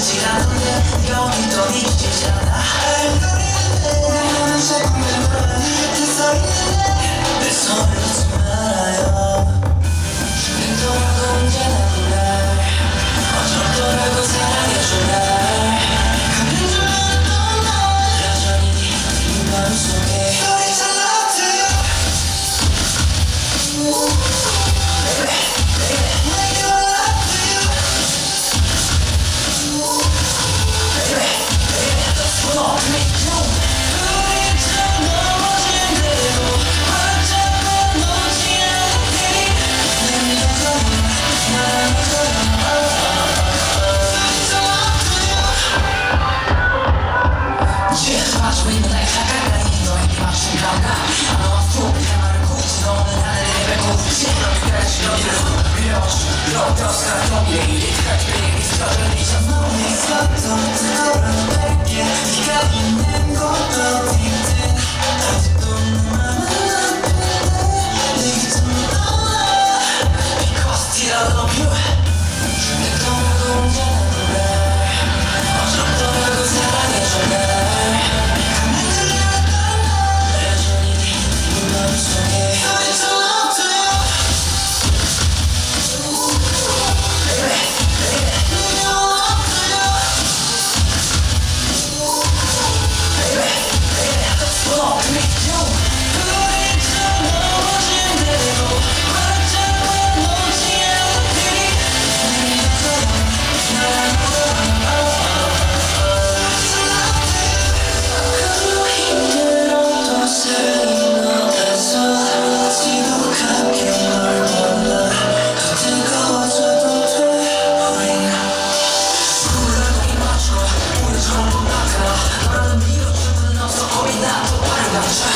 지나는데 여긴 또 잊히잖아. Don't stop, don't need it, touch me, it's suddenly just no, it's not, don't Yeah.